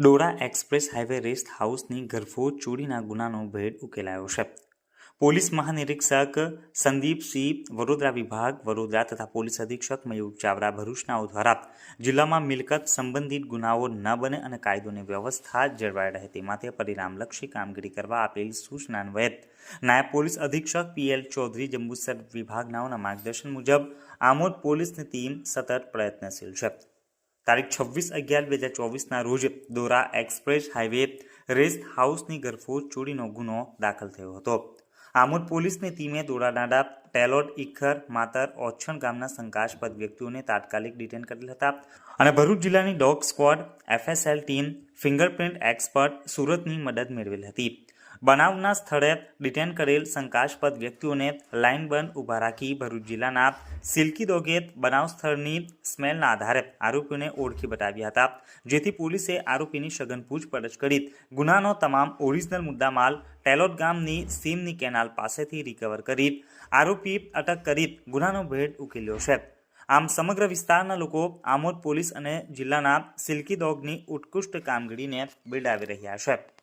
Dora express highway rest હાઉસની ગરફોજ ચોરીના ગુનાનો ભેદ ઉકેલાયો છે. પોલીસ મહાનિરીક્ષક સંદીપસિંહ વડોદરા વિભાગ, વડોદરા તથા પોલીસ અધિક્ષક મયુર ચાવડા ભરૂચનાઓ દ્વારા જિલ્લામાં મિલકત સંબંધિત ગુનાઓ ન બને અને કાયદોની વ્યવસ્થા જળવાઈ રહે તે માટે પરિણામલક્ષી કામગીરી કરવા આપેલ સૂચના અન્વયે નાયબ પોલીસ અધિક્ષક પીએલ ચૌધરી જંબુસર વિભાગનાઓના માર્ગદર્શન મુજબ આમોદ પોલીસની ટીમ સતત પ્રયત્નશીલ છે. તારીખ છવ્વીસ અગિયાર બે હજાર ચોવીસના રોજ દોરા એક્સપ્રેસ હાઈવે રેસ્ટ હાઉસની ઘરફોડ ચોરીનો ગુનો દાખલ થયો હતો. આમોદ પોલીસની ટીમે દોરાનાડા ટેલોટ ઇખર માતર, ઓછણ ગામના શંકાસ્પદ વ્યક્તિઓને તાત્કાલિક ડિટેન કરેલ હતા અને ભરૂચ જિલ્લાની dog squad FSL team fingerprint expert સુરતની મદદ મેળવેલ હતી. બનાવના સ્થળે ડિટેન કરેલ શંકાસ્પદ વ્યક્તિઓને લાઇન બંધ ઊભા રાખી ભરૂચ જિલ્લાના સિલ્કી દોગે બનાવ સ્થળની સ્મેલના આધારે આરોપીઓને ઓળખી બતાવ્યા હતા. જેથી પોલીસે આરોપીની સઘન પૂછપરછ કરી ગુનાનો તમામ ઓરિજિનલ મુદ્દામાલ ટેલોટ ગામની સીમની કેનાલ પાસેથી રિકવર કરી. આરોપી અટક કરી ગુનાનો ભેદ ઉકેલ્યો છે. આમ સમગ્ર વિસ્તારના લોકો આમોદ પોલીસ અને જિલ્લાના સિલ્કી દોગની ઉત્કૃષ્ટ કામગીરીને બિરદાવી રહ્યા છે.